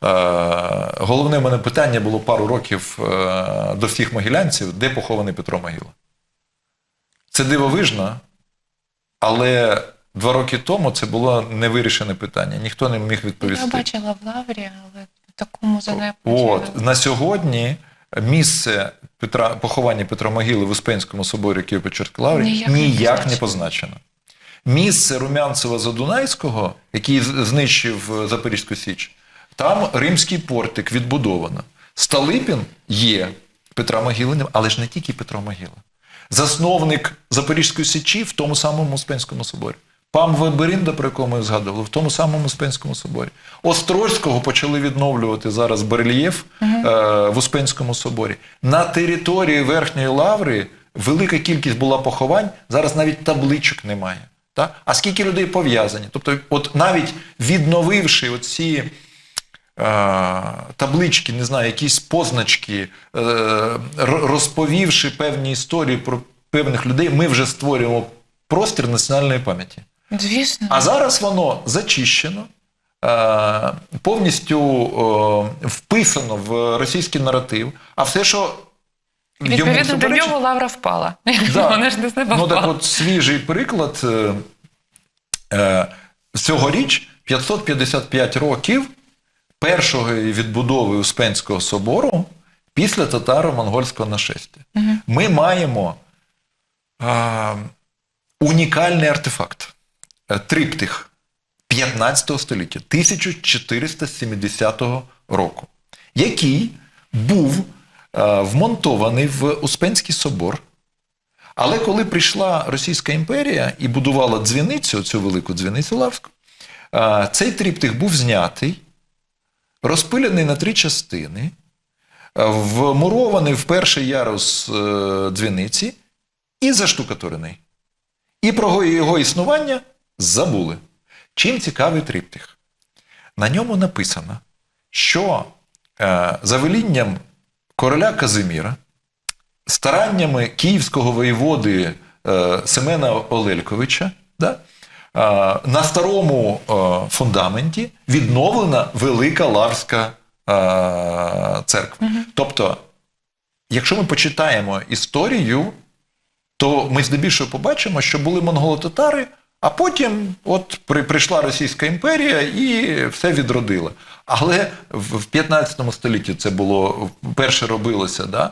головне в мене питання було пару років е, до всіх могилянців, де похований Петро Могила. Це дивовижно, але два роки тому це було невирішене питання. Ніхто не міг відповісти. Я бачила в Лаврі, але в такому занепаді. От на сьогодні місце Петра поховання Петра Могили в Успенському соборі Києво-Печерської лаври Ніяк ніяк, не не, позначено. позначено. Місце Румянцева Задунайського, який знищив е, Запорізьку Січ, там римський портик відбудовано. Столипін є Петра Могили, але ж не тільки Петро Могила. Засновник Запорізької Січі в тому самому Успенському соборі. Пам Веберінда, про якого ми згадували, в тому самому Успенському соборі. Острозького почали відновлювати зараз барельєф е, в Успенському соборі. На території Верхньої Лаври велика кількість була поховань, зараз навіть табличок немає. Та? А скільки людей пов'язані? Тобто, от навіть відновивши оці таблички, не знаю, якісь позначки, е, розповівши певні історії про певних людей, ми вже створюємо простір національної пам'яті. Звісно. А зараз воно зачищено, е, повністю е, вписано в російський наратив, а все, що Відповідно до нього Лавра впала. Да. Вона ж не неба Ну так от свіжий приклад. е, е, Цьогоріч 555 років першої відбудови Успенського собору після татаро-монгольського нашестя. Ми маємо а, унікальний артефакт е, триптих 15 століття, 1470 року, який був е, вмонтований в Успенський собор. Але коли прийшла Російська імперія і будувала дзвіницю, цю велику дзвіницю Лавську, е, цей триптих був знятий, розпилений на три частини, е, вмурований в перший ярус е, дзвіниці і заштукатурений. І про його існування забули. Чим цікавий триптих? На ньому написано, що е, за велінням короля Казиміра стараннями київського воєводи Семена Олельковича да, на старому е, фундаменті відновлена Велика Лаврська е, церква. Тобто, якщо ми почитаємо історію, то ми здебільшого побачимо, що були монголо-татари, а потім от при, прийшла Російська імперія і все відродила. Але в в 15 столітті це було вперше робилося. Да?